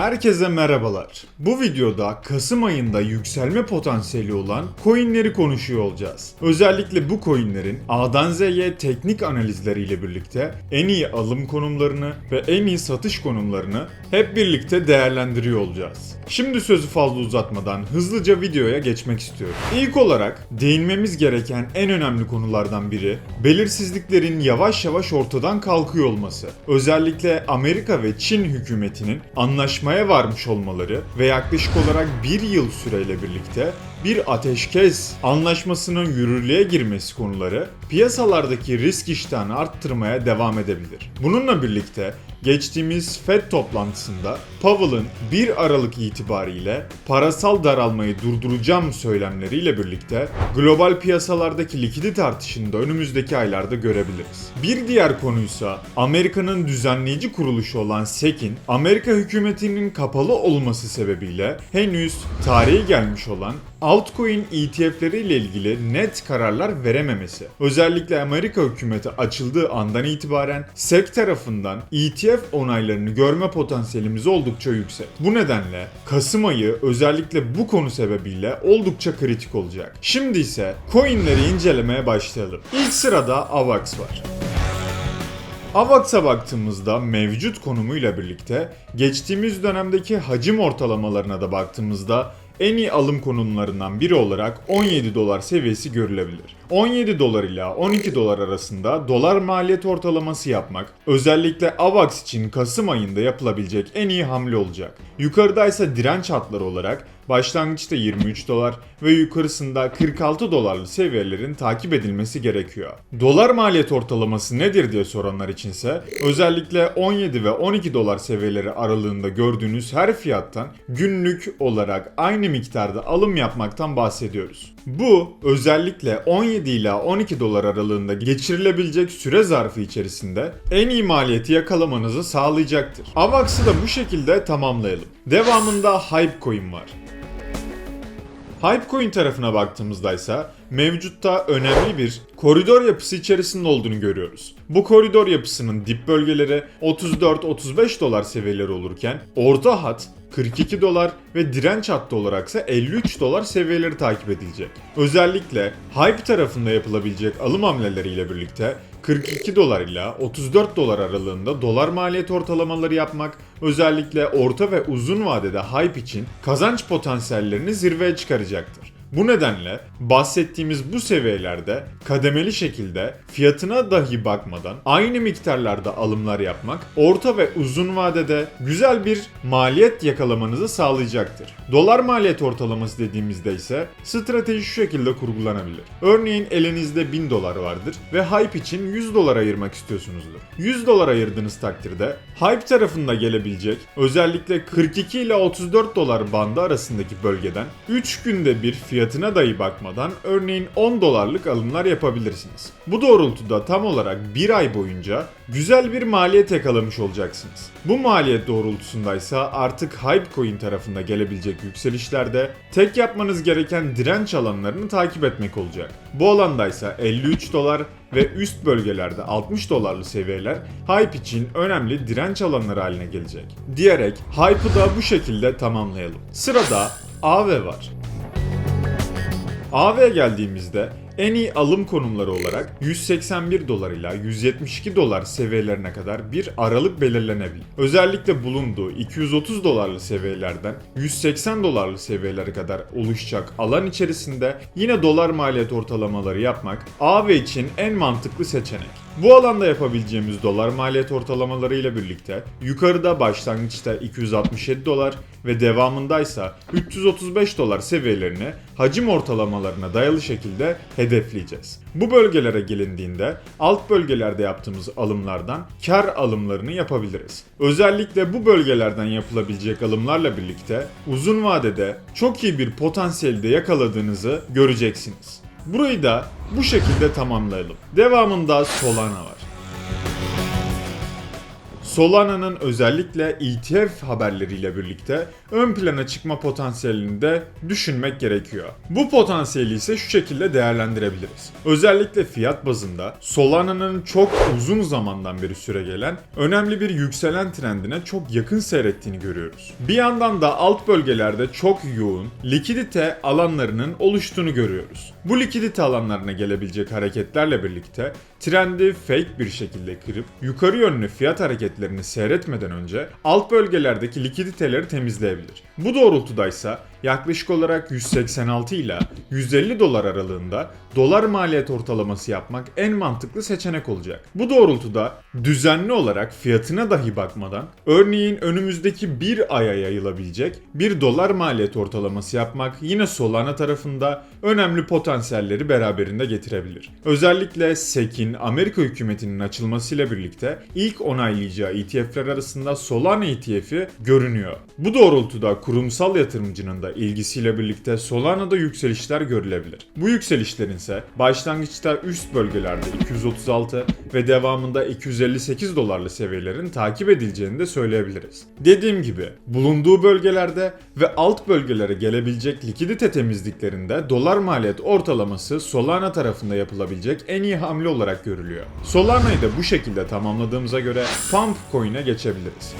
Herkese merhabalar. Bu videoda Kasım ayında yükselme potansiyeli olan coinleri konuşuyor olacağız. Özellikle bu coinlerin A'dan Z'ye teknik analizleriyle birlikte en iyi alım konumlarını ve en iyi satış konumlarını hep birlikte değerlendiriyor olacağız. Şimdi sözü fazla uzatmadan hızlıca videoya geçmek istiyorum. İlk olarak değinmemiz gereken en önemli konulardan biri belirsizliklerin yavaş yavaş ortadan kalkıyor olması. Özellikle Amerika ve Çin hükümetinin anlaşmaya varmış olmaları ve yaklaşık olarak bir yıl süreyle birlikte bir ateşkes anlaşmasının yürürlüğe girmesi konuları piyasalardaki risk iştahını arttırmaya devam edebilir. Bununla birlikte geçtiğimiz FED toplantısında Powell'ın 1 Aralık itibariyle parasal daralmayı durduracağım söylemleriyle birlikte global piyasalardaki likidite artışını da önümüzdeki aylarda görebiliriz. Bir diğer konuysa Amerika'nın düzenleyici kuruluşu olan SEC'in Amerika hükümetinin kapalı olması sebebiyle henüz tarihi gelmiş olan altcoin ETF'leri ile ilgili net kararlar verememesi. Özellikle Amerika hükümeti açıldığı andan itibaren SEC tarafından ETF onaylarını görme potansiyelimiz oldukça yüksek. Bu nedenle Kasım ayı özellikle bu konu sebebiyle oldukça kritik olacak. Şimdi ise coinleri incelemeye başlayalım. İlk sırada AVAX var. AVAX'a baktığımızda mevcut konumuyla birlikte geçtiğimiz dönemdeki hacim ortalamalarına da baktığımızda en iyi alım konumlarından biri olarak 17 dolar seviyesi görülebilir. 17 dolar ile 12 dolar arasında dolar maliyet ortalaması yapmak özellikle AVAX için Kasım ayında yapılabilecek en iyi hamle olacak. Yukarıda ise direnç hatları olarak başlangıçta 23 dolar ve yukarısında 46 dolarlı seviyelerin takip edilmesi gerekiyor. Dolar maliyet ortalaması nedir diye soranlar içinse özellikle 17 ve 12 dolar seviyeleri aralığında gördüğünüz her fiyattan günlük olarak aynı miktarda alım yapmaktan bahsediyoruz. Bu özellikle 17 ila 12 dolar aralığında geçirilebilecek süre zarfı içerisinde en iyi maliyeti yakalamanızı sağlayacaktır. AVAX'ı da bu şekilde tamamlayalım. Devamında Hypecoin var. Hypecoin tarafına baktığımızda ise mevcutta önemli bir koridor yapısı içerisinde olduğunu görüyoruz. Bu koridor yapısının dip bölgeleri 34-35 dolar seviyeleri olurken orta hat 42 dolar ve direnç hattı olaraksa 53 dolar seviyeleri takip edilecek. Özellikle Hype tarafında yapılabilecek alım hamleleriyle birlikte 42 dolar ile 34 dolar aralığında dolar maliyet ortalamaları yapmak özellikle orta ve uzun vadede hype için kazanç potansiyellerini zirveye çıkaracaktır. Bu nedenle bahsettiğimiz bu seviyelerde kademeli şekilde fiyatına dahi bakmadan aynı miktarlarda alımlar yapmak orta ve uzun vadede güzel bir maliyet yakalamanızı sağlayacaktır. Dolar maliyet ortalaması dediğimizde ise strateji şu şekilde kurgulanabilir. Örneğin elinizde 1000 dolar vardır ve hype için 100 dolar ayırmak istiyorsunuzdur. 100 dolar ayırdığınız takdirde hype tarafında gelebilecek özellikle 42 ile 34 dolar bandı arasındaki bölgeden 3 günde bir fiyatına dahi bakmadan örneğin 10 dolarlık alımlar yapabilirsiniz. Bu doğrultuda tam olarak bir ay boyunca güzel bir maliyet yakalamış olacaksınız. Bu maliyet doğrultusundaysa artık Hypecoin tarafında gelebilecek yükselişlerde tek yapmanız gereken direnç alanlarını takip etmek olacak. Bu alandaysa 53 dolar ve üst bölgelerde 60 dolarlı seviyeler Hype için önemli direnç alanları haline gelecek. Diyerek Hype'ı da bu şekilde tamamlayalım. Sırada AV var. AV'ye geldiğimizde en iyi alım konumları olarak 181 dolar ila 172 dolar seviyelerine kadar bir aralık belirlenebilir. Özellikle bulunduğu 230 dolarlı seviyelerden 180 dolarlı seviyelere kadar oluşacak alan içerisinde yine dolar maliyet ortalamaları yapmak AV için en mantıklı seçenek. Bu alanda yapabileceğimiz dolar maliyet ortalamaları ile birlikte yukarıda başlangıçta 267 dolar ve devamındaysa 335 dolar seviyelerini hacim ortalamalarına dayalı şekilde hedefleyeceğiz. Bu bölgelere gelindiğinde alt bölgelerde yaptığımız alımlardan kar alımlarını yapabiliriz. Özellikle bu bölgelerden yapılabilecek alımlarla birlikte uzun vadede çok iyi bir potansiyelde yakaladığınızı göreceksiniz. Burayı da bu şekilde tamamlayalım. Devamında Solana var. Solana'nın özellikle ETF haberleriyle birlikte ön plana çıkma potansiyelini de düşünmek gerekiyor. Bu potansiyeli ise şu şekilde değerlendirebiliriz. Özellikle fiyat bazında Solana'nın çok uzun zamandan beri süre gelen önemli bir yükselen trendine çok yakın seyrettiğini görüyoruz. Bir yandan da alt bölgelerde çok yoğun likidite alanlarının oluştuğunu görüyoruz. Bu likidite alanlarına gelebilecek hareketlerle birlikte trendi fake bir şekilde kırıp yukarı yönlü fiyat seyretmeden önce alt bölgelerdeki likiditeleri temizleyebilir. Bu doğrultudaysa yaklaşık olarak 186 ile 150 dolar aralığında dolar maliyet ortalaması yapmak en mantıklı seçenek olacak. Bu doğrultuda düzenli olarak fiyatına dahi bakmadan örneğin önümüzdeki bir aya yayılabilecek bir dolar maliyet ortalaması yapmak yine Solana tarafında önemli potansiyelleri beraberinde getirebilir. Özellikle SEC'in Amerika hükümetinin açılmasıyla birlikte ilk onaylayacağı ETF'ler arasında Solana ETF'i görünüyor. Bu doğrultuda kurumsal yatırımcının da ilgisiyle birlikte Solana'da yükselişler görülebilir. Bu yükselişlerin ise başlangıçta üst bölgelerde 236 ve devamında 258 dolarlı seviyelerin takip edileceğini de söyleyebiliriz. Dediğim gibi bulunduğu bölgelerde ve alt bölgelere gelebilecek likidite temizliklerinde dolar maliyet ortalaması Solana tarafında yapılabilecek en iyi hamle olarak görülüyor. Solana'yı da bu şekilde tamamladığımıza göre Pump Coin'e geçebiliriz.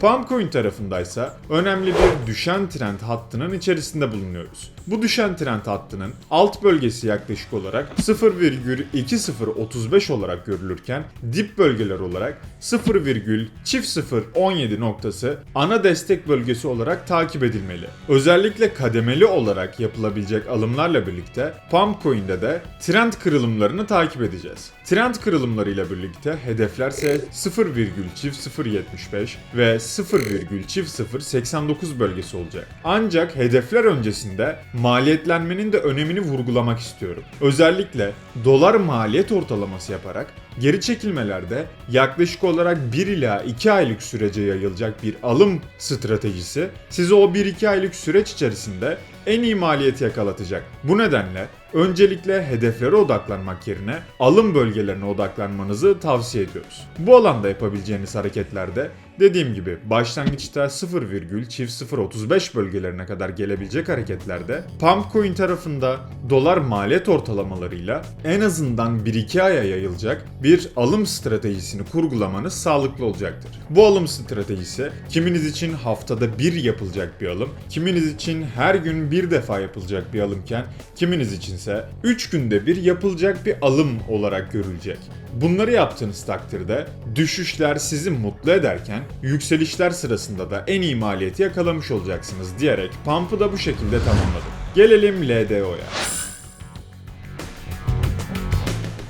Pumpcoin tarafındaysa önemli bir düşen trend hattının içerisinde bulunuyoruz. Bu düşen trend hattının alt bölgesi yaklaşık olarak 0,2035 olarak görülürken dip bölgeler olarak 0,0017 noktası ana destek bölgesi olarak takip edilmeli. Özellikle kademeli olarak yapılabilecek alımlarla birlikte Pumpcoin'de de trend kırılımlarını takip edeceğiz. Trend kırılımlarıyla birlikte hedeflerse 0,0075 ve 0,0089 bölgesi olacak. Ancak hedefler öncesinde maliyetlenmenin de önemini vurgulamak istiyorum. Özellikle dolar maliyet ortalaması yaparak geri çekilmelerde yaklaşık olarak 1 ila 2 aylık sürece yayılacak bir alım stratejisi size o 1-2 aylık süreç içerisinde en iyi maliyeti yakalatacak. Bu nedenle öncelikle hedeflere odaklanmak yerine alım bölgelerine odaklanmanızı tavsiye ediyoruz. Bu alanda yapabileceğiniz hareketlerde dediğim gibi başlangıçta 0,035 bölgelerine kadar gelebilecek hareketlerde Pumpcoin tarafında dolar maliyet ortalamalarıyla en azından 1-2 aya yayılacak bir alım stratejisini kurgulamanız sağlıklı olacaktır. Bu alım stratejisi kiminiz için haftada bir yapılacak bir alım, kiminiz için her gün bir defa yapılacak bir alımken kiminiz içinse 3 günde bir yapılacak bir alım olarak görülecek. Bunları yaptığınız takdirde düşüşler sizi mutlu ederken yükselişler sırasında da en iyi maliyeti yakalamış olacaksınız diyerek Pump'ı da bu şekilde tamamladım. Gelelim LDO'ya.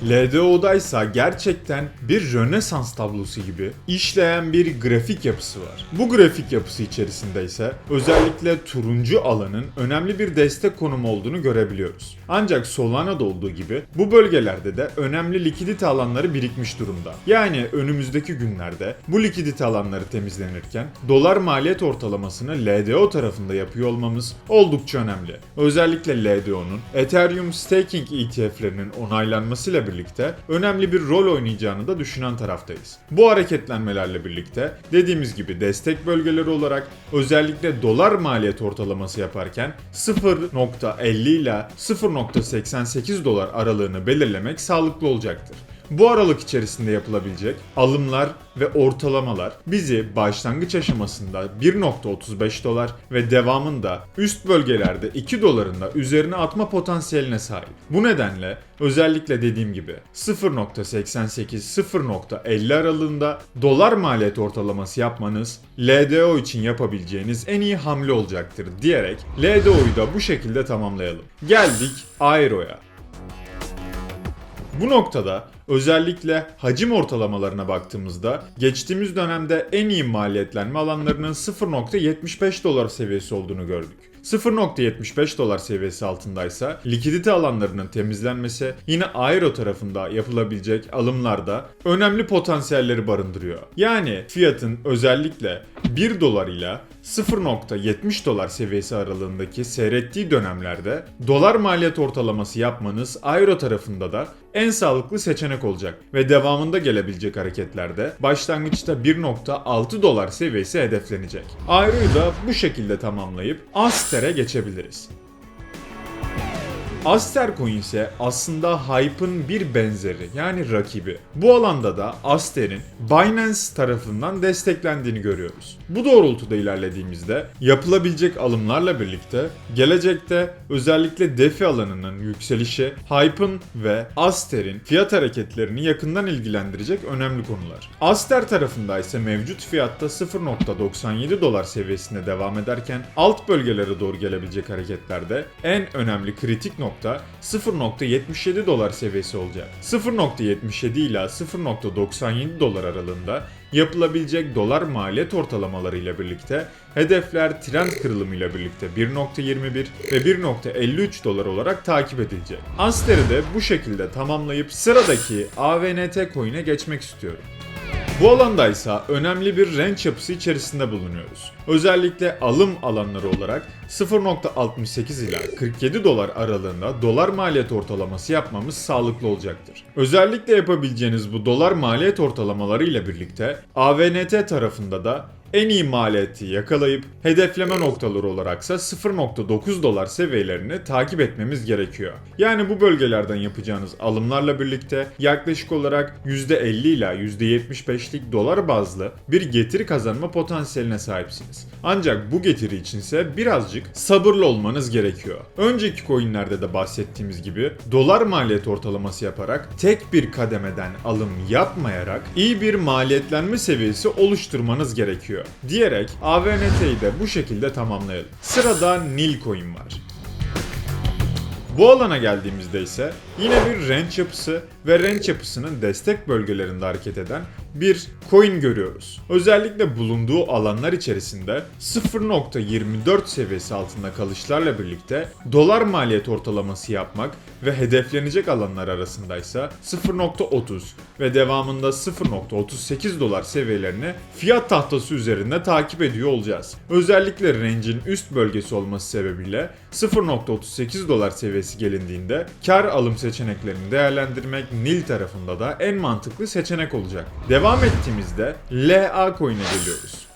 LDO'da ise gerçekten bir Rönesans tablosu gibi işleyen bir grafik yapısı var. Bu grafik yapısı içerisinde ise özellikle turuncu alanın önemli bir destek konumu olduğunu görebiliyoruz. Ancak Solana'da olduğu gibi bu bölgelerde de önemli likidite alanları birikmiş durumda. Yani önümüzdeki günlerde bu likidite alanları temizlenirken dolar maliyet ortalamasını LDO tarafında yapıyor olmamız oldukça önemli. Özellikle LDO'nun Ethereum staking ETF'lerinin onaylanmasıyla birlikte önemli bir rol oynayacağını da düşünen taraftayız. Bu hareketlenmelerle birlikte dediğimiz gibi destek bölgeleri olarak özellikle dolar maliyet ortalaması yaparken 0.50 ile 0.88 dolar aralığını belirlemek sağlıklı olacaktır. Bu aralık içerisinde yapılabilecek alımlar ve ortalamalar bizi başlangıç aşamasında 1.35 dolar ve devamında üst bölgelerde 2 doların da üzerine atma potansiyeline sahip. Bu nedenle özellikle dediğim gibi 0.88-0.50 aralığında dolar maliyet ortalaması yapmanız LDO için yapabileceğiniz en iyi hamle olacaktır diyerek LDO'yu da bu şekilde tamamlayalım. Geldik Aero'ya. Bu noktada özellikle hacim ortalamalarına baktığımızda geçtiğimiz dönemde en iyi maliyetlenme alanlarının 0.75 dolar seviyesi olduğunu gördük. 0.75 dolar seviyesi altındaysa likidite alanlarının temizlenmesi yine Aero tarafında yapılabilecek alımlarda önemli potansiyelleri barındırıyor. Yani fiyatın özellikle 1 dolar ile 0.70 dolar seviyesi aralığındaki seyrettiği dönemlerde dolar maliyet ortalaması yapmanız Euro tarafında da en sağlıklı seçenek olacak ve devamında gelebilecek hareketlerde başlangıçta 1.6 dolar seviyesi hedeflenecek. Euro'yu da bu şekilde tamamlayıp Aster'e geçebiliriz. Aster Coin ise aslında Hype'ın bir benzeri yani rakibi. Bu alanda da Aster'in Binance tarafından desteklendiğini görüyoruz. Bu doğrultuda ilerlediğimizde yapılabilecek alımlarla birlikte gelecekte özellikle DeFi alanının yükselişi, Hype'ın ve Aster'in fiyat hareketlerini yakından ilgilendirecek önemli konular. Aster tarafında ise mevcut fiyatta 0.97 dolar seviyesinde devam ederken alt bölgelere doğru gelebilecek hareketlerde en önemli kritik nokta 0.77 dolar seviyesi olacak. 0.77 ila 0.97 dolar aralığında yapılabilecek dolar maliyet ortalamaları ile birlikte hedefler trend kırılımı ile birlikte 1.21 ve 1.53 dolar olarak takip edilecek. Aster'i de bu şekilde tamamlayıp sıradaki AVNT coin'e geçmek istiyorum. Bu alanda ise önemli bir range yapısı içerisinde bulunuyoruz. Özellikle alım alanları olarak 0.68 ila 47 dolar aralığında dolar maliyet ortalaması yapmamız sağlıklı olacaktır. Özellikle yapabileceğiniz bu dolar maliyet ortalamaları ile birlikte AVNT tarafında da en iyi maliyeti yakalayıp hedefleme noktaları olaraksa 0.9 dolar seviyelerini takip etmemiz gerekiyor. Yani bu bölgelerden yapacağınız alımlarla birlikte yaklaşık olarak %50 ila %75'lik dolar bazlı bir getiri kazanma potansiyeline sahipsiniz. Ancak bu getiri içinse birazcık sabırlı olmanız gerekiyor. Önceki coinlerde de bahsettiğimiz gibi dolar maliyet ortalaması yaparak tek bir kademeden alım yapmayarak iyi bir maliyetlenme seviyesi oluşturmanız gerekiyor diyerek AVNT'yi de bu şekilde tamamlayalım. Sırada Nilcoin var. Bu alana geldiğimizde ise yine bir range yapısı ve range yapısının destek bölgelerinde hareket eden bir coin görüyoruz. Özellikle bulunduğu alanlar içerisinde 0.24 seviyesi altında kalışlarla birlikte dolar maliyet ortalaması yapmak ve hedeflenecek alanlar arasındaysa 0.30 ve devamında 0.38 dolar seviyelerini fiyat tahtası üzerinde takip ediyor olacağız. Özellikle range'in üst bölgesi olması sebebiyle 0.38 dolar seviyesi gelindiğinde kar alım seçeneklerini değerlendirmek Nil tarafında da en mantıklı seçenek olacak. Devam ettiğimizde LA coin'e geliyoruz.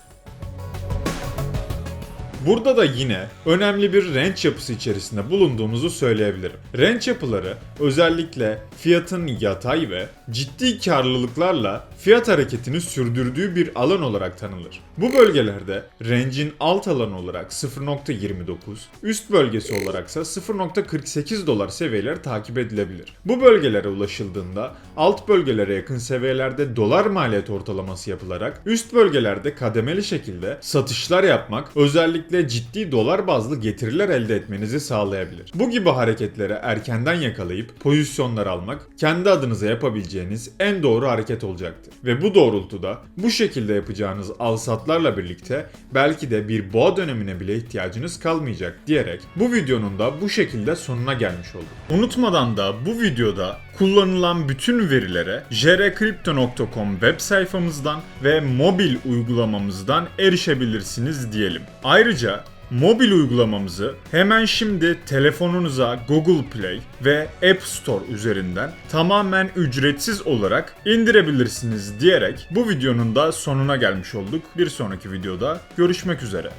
Burada da yine önemli bir range yapısı içerisinde bulunduğumuzu söyleyebilirim. Range yapıları özellikle fiyatın yatay ve ciddi karlılıklarla fiyat hareketini sürdürdüğü bir alan olarak tanınır. Bu bölgelerde range'in alt alanı olarak 0.29, üst bölgesi olaraksa 0.48 dolar seviyeleri takip edilebilir. Bu bölgelere ulaşıldığında alt bölgelere yakın seviyelerde dolar maliyet ortalaması yapılarak üst bölgelerde kademeli şekilde satışlar yapmak özellikle ciddi dolar bazlı getiriler elde etmenizi sağlayabilir. Bu gibi hareketleri erkenden yakalayıp pozisyonlar almak kendi adınıza yapabileceğiniz en doğru hareket olacaktır. Ve bu doğrultuda bu şekilde yapacağınız al-satlarla birlikte belki de bir boğa dönemine bile ihtiyacınız kalmayacak diyerek bu videonun da bu şekilde sonuna gelmiş olduk. Unutmadan da bu videoda kullanılan bütün verilere jrcrypto.com web sayfamızdan ve mobil uygulamamızdan erişebilirsiniz diyelim. Ayrıca Mobil uygulamamızı hemen şimdi telefonunuza Google Play ve App Store üzerinden tamamen ücretsiz olarak indirebilirsiniz diyerek bu videonun da sonuna gelmiş olduk. Bir sonraki videoda görüşmek üzere.